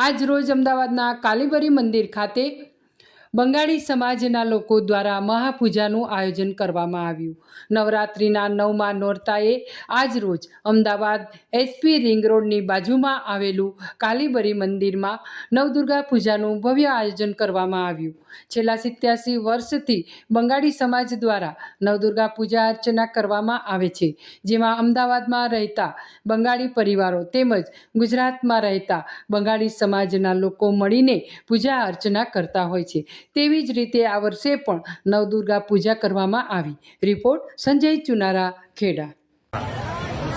આજ રોજ અમદાવાદના કાલીબરી મંદિર ખાતે બંગાળી સમાજના લોકો દ્વારા મહાપૂજાનું આયોજન કરવામાં આવ્યું. નવરાત્રિના નવમા નોરતાએ આજ રોજ અમદાવાદ એસપી રિંગ રોડની બાજુમાં આવેલું કાલીબરી મંદિરમાં નવદુર્ગા પૂજાનું ભવ્ય આયોજન કરવામાં આવ્યું. છેલ્લા સિત્યાસી વર્ષથી બંગાળી સમાજ દ્વારા નવદુર્ગા પૂજા અર્ચના કરવામાં આવે છે, જેમાં અમદાવાદમાં રહેતા બંગાળી પરિવારો તેમજ ગુજરાતમાં રહેતા બંગાળી સમાજના લોકો મળીને પૂજા અર્ચના કરતા હોય છે. તેવી જ રીતે આ વર્ષે પણ નવદુર્ગા પૂજા કરવામાં આવી રિપોર્ટ સંજય ચુનારા ખેડા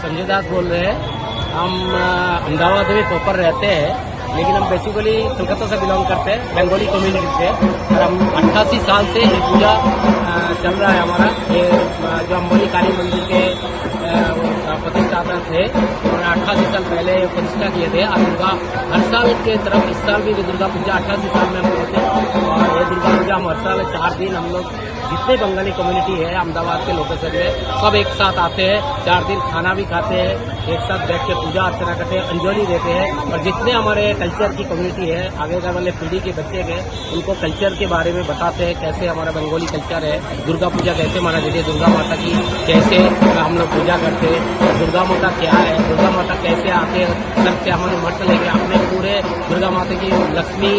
संजय दास बोल रहे हैं हम अ, अहमदाबाद में प्रॉपर रहते हैं लेकिन हम बेसिकली कलकत्ता से बिलोंग करते हैं बंगाली कम्युनिटी से और हम अट्ठासी साल से ये पूजा अ, चल रहा है हमारा ये अ, जो अम्बोली काली मंदिर के अ, वो प्रतिष्ठाता थे उन्होंने अट्ठासी साल पहले ये प्रतिष्ठा किए थे और दुर्गा हर साल के तरफ इस साल भी ये दुर्गा पूजा अट्ठासी साल में हम करते हैं और पूजा हर साल चार दिन हम लोग जितने बंगाली कम्युनिटी है, अहमदाबाद के लोकेशन में, सब एक साथ आते हैं, चार दिन खाना भी खाते हैं, एक साथ बैठ के पूजा अर्चना करते हैं, अंजलि देते हैं। और जितने हमारे कल्चर की कम्युनिटी है आगे आने वाले पीढ़ी के बच्चे हैं, उनको कल्चर के बारे में बताते हैं, कैसे हमारा बंगाली कल्चर है, दुर्गा पूजा कैसे माना जाती है, दुर्गा माता की कैसे हम लोग पूजा करते हैं, दुर्गा माता क्या है, दुर्गा माता कैसे आते हैं सर से हमारे मठ लेके अपने पूरे दुर्गा माता की लक्ष्मी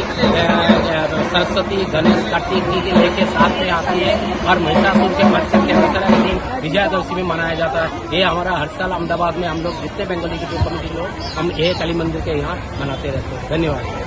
सरस्वती, गणेश, कार्तिक जी के लेके साथ में आती है और महिषासुर के मत्स्य के दशहरा के दिन विजयादशमी में मनाया जाता है। ये हमारा हर साल अहमदाबाद में हम लोग जितने बंगाली के जो कम्युनिटी लोग, हम ये काली मंदिर के यहाँ मनाते रहते हैं। धन्यवाद।